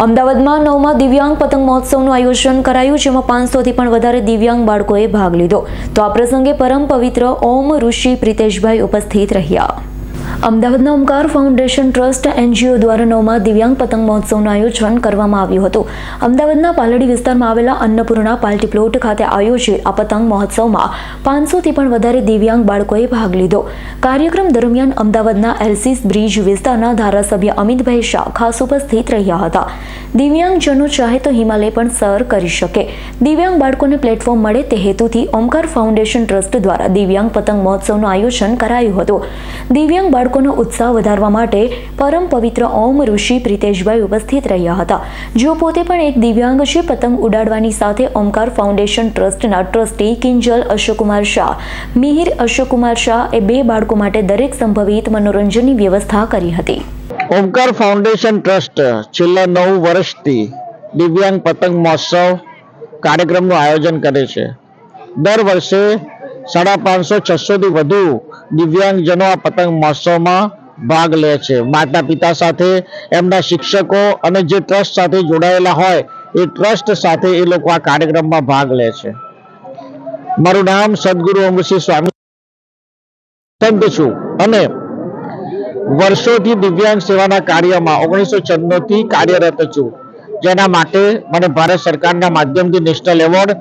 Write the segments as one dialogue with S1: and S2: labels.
S1: અમદાવાદમાં નવમાં દિવ્યાંગ પતંગ મહોત્સવનું આયોજન કરાયું, જેમાં પાંચસોથી પણ વધારે દિવ્યાંગ બાળકોએ ભાગ લીધો. તો આ પ્રસંગે પરમ પવિત્ર ઓમ ઋષિ પ્રિતેશભાઈ ઉપસ્થિત રહ્યા. અમદાવાદના ઓમકાર ફાઉન્ડેશન ટ્રસ્ટ એનજીઓ દ્વારા નવમા દિવ્યાંગ પતંગ મહોત્સવનું આયોજન કરવામાં આવ્યું હતું. અમદાવાદના પાલડી વિસ્તારમાં આવેલા અન્નપૂર્ણા પાલટી પ્લોટ ખાતે આયોજિત આ પતંગ મહોત્સવમાં પાંચસોથી પણ વધારે દિવ્યાંગ બાળકોએ ભાગ લીધો. કાર્યક્રમ દરમિયાન અમદાવાદના એલસીસ બ્રિજ વિસ્તારના ધારાસભ્ય અમિતભાઈ શાહ ખાસ ઉપસ્થિત રહ્યા હતા. દિવ્યાંગજનો ચાહે તો હિમાલય પણ સર કરી શકે. દિવ્યાંગ બાળકોને પ્લેટફોર્મ મળે તે હેતુથી ઓમકાર ફાઉન્ડેશન ટ્રસ્ટ દ્વારા દિવ્યાંગ પતંગ મહોત્સવનું આયોજન કરાયું હતું. દિવ્યાંગ બાળકોનો ઉત્સાહ વધારવા માટે પરમ પવિત્ર ઓમ ઋષિ પ્રિતેશભાઈ ઉપસ્થિત રહ્યા હતા. જેઓ પોતે પણ એક દિવ્યાંગ છે, પતંગ ઉડાડવાની સાથે ઓમકાર ફાઉન્ડેશન ટ્રસ્ટના ટ્રસ્ટી કિંજલ અશોકુમાર શાહ, મિહિર અશોકુમાર શાહ એ બે બાળકો માટે દરેક સંભવિત મનોરંજનની વ્યવસ્થા કરી હતી.
S2: ઓમકાર ફાઉન્ડેશન ટ્રસ્ટ છેલ્લા નવ વર્ષથી દિવ્યાંગ પતંગ મહોત્સવ કાર્યક્રમનું આયોજન કરે છે. દર વર્ષે સાડા પાંચસો, છસોથી વધુ દિવ્યાંગજનો આ પતંગ મહોત્સવમાં ભાગ લે છે. માતા પિતા સાથે, એમના શિક્ષકો અને જે ટ્રસ્ટ સાથે જોડાયેલા હોય, એ ટ્રસ્ટ સાથે એ લોકો આ કાર્યક્રમમાં ભાગ લે છે. મારું નામ સદગુરુ અમૃતસિંહ સ્વામી સંત છું અને વર્ષોથી દિવ્યાંગ સેવાના કાર્યમાં ઓગણીસો થી કાર્યરત છું. જેના માટે મને ભારત સરકારના માધ્યમથી નેશનલ એવોર્ડ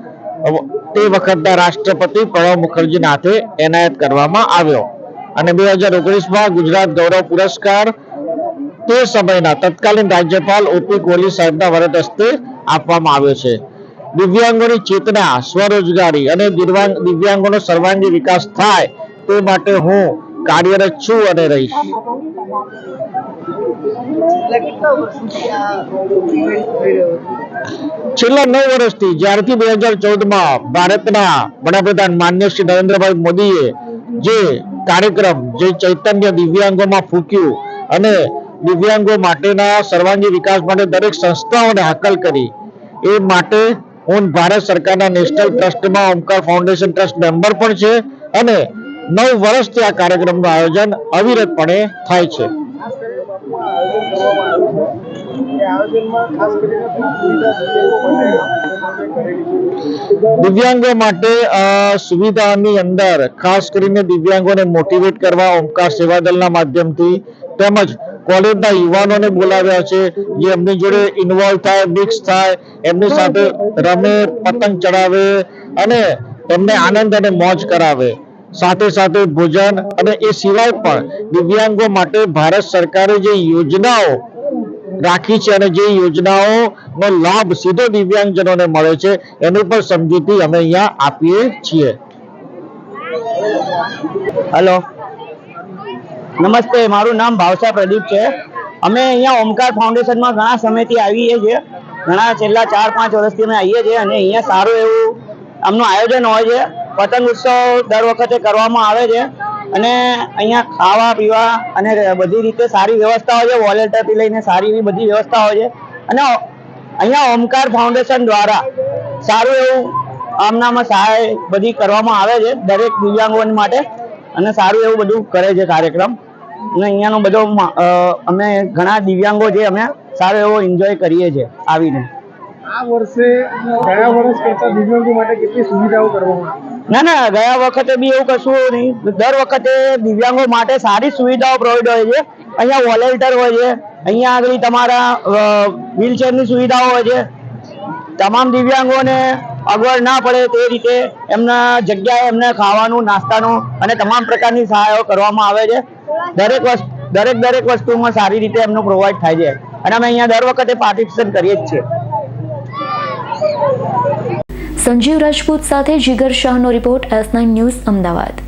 S2: તે વખતના રાષ્ટ્રપતિ પ્રણવ મુખર્જીના હાથે એનાયત કરવામાં આવ્યો. અને બે હજાર ઓગણીસમાં ગુજરાત ગૌરવ પુરસ્કાર તે સમયના તત્કાલીન રાજ્યપાલ ઓપી કોહલી સાહેબના વરદ હસ્તે આપવામાં આવ્યો છે. દિવ્યાંગોની ચેતના, સ્વરોજગારી અને દિવ્યાંગ, દિવ્યાંગોનો સર્વાંગી વિકાસ થાય તે માટે હું કાર્યરત છું અને રહીશ.
S3: કેટલા વર્ષોથી
S2: છેલ્લા નવ વર્ષથી જ્યારથી બે હજાર ચૌદમાં ભારતના વડાપ્રધાન માન્ય શ્રી નરેન્દ્રભાઈ મોદીએ જે કાર્યક્રમ, જે ચૈતન્ય દિવ્યાંગોમાં ફૂક્યું અને દિવ્યાંગો માટેના સર્વાંગી વિકાસ માટે દરેક સંસ્થાઓને હાકલ કરી, એ માટે હું ભારત સરકારના નેશનલ ટ્રસ્ટમાં ઓમકાર ફાઉન્ડેશન ટ્રસ્ટ મેમ્બર પણ છે અને નવ વર્ષથી આ કાર્યક્રમનું આયોજન અવિરતપણે થાય છે.
S3: સુવિધા દિવ્યાંગો માટે
S2: સુવિધાની અંદર, ખાસ કરીને દિવ્યાંગોને મોટિવેટ કરવા ઓમકાર સેવાદળના માધ્યમથી તેમજ કોલેજના યુવાનોને બોલાવ્યા છે, જે એમની જોડે ઇન્વોલ્વ થાય મિક્સ થાય, એમની સાથે રમે, પતંગ ચડાવે અને એમને આનંદ અને મોજ કરાવે. સાથે સાથે ભોજન અને એ સિવાય પણ દિવ્યાંગો માટે ભારત સરકારે જે યોજનાઓ રાખી છે અને જે યોજનાઓનો લાભ સીધો દિવ્યાંગજનોને મળે છે, એની પણ સમજૂતી અમે અહીંયા આપીએ છીએ.
S4: હલો. નમસ્તે, મારું નામ ભાવસા પ્રદીપ છે. અમે અહીંયા ઓમકાર ફાઉન્ડેશનમાં ઘણા સમયથી આવીએ છીએ. ઘણા છેલ્લા ચાર પાંચ વર્ષથી અમે આવીએ છીએ અને અહીંયા સારું એવું આમનું આયોજન હોય છે. પતંગ ઉત્સવ દર વખતે કરવામાં આવે છે. અને અહીંયા ખાવા, પીવા અને બધી રીતે સારી વ્યવસ્થા હોય છે. વોલેટરથી લઈને સારી એવી બધી વ્યવસ્થા હોય છે. અને અહીંયા ઓમકાર ફાઉન્ડેશન દ્વારા સારું એવું આમનામાં સહાય બધી કરવામાં આવે છે દરેક દિવ્યાંગો માટે. અને સારું એવું બધું કરે છે કાર્યક્રમ. અને અહીંયાનો બધો અમે ઘણા દિવ્યાંગો છે, અમે સારો એવો એન્જોય કરીએ છીએ આવીને.
S3: આ વર્ષે, ગયા વર્ષ કરતા દિવ્યાંગો માટે કેટલી સુવિધાઓ કરવામાં
S4: ના ના, ગયા વખતે બી એવું કશું નહીં. દર વખતે દિવ્યાંગો માટે સારી સુવિધાઓ પ્રોવાઈડ હોય છે. અહીંયા વોલેન્ટર હોય છે. અહીંયા આગળ તમારા વ્હીલચેરની સુવિધાઓ હોય છે. તમામ દિવ્યાંગોને અગવડ ના પડે તે રીતે એમના જગ્યાએ એમને ખાવાનું, નાસ્તાનું અને તમામ પ્રકારની સહાયો કરવામાં આવે છે. દરેક વસ્તુ દરેક દરેક વસ્તુમાં સારી રીતે એમનું પ્રોવાઈડ થાય છે. અને અમે અહીંયા દર વખતે પાર્ટિસિપેટ કરીએ જ છીએ.
S1: સંજીવ રાજપૂત સાથે Jigar શાહનો report S nine news Ahmedabad.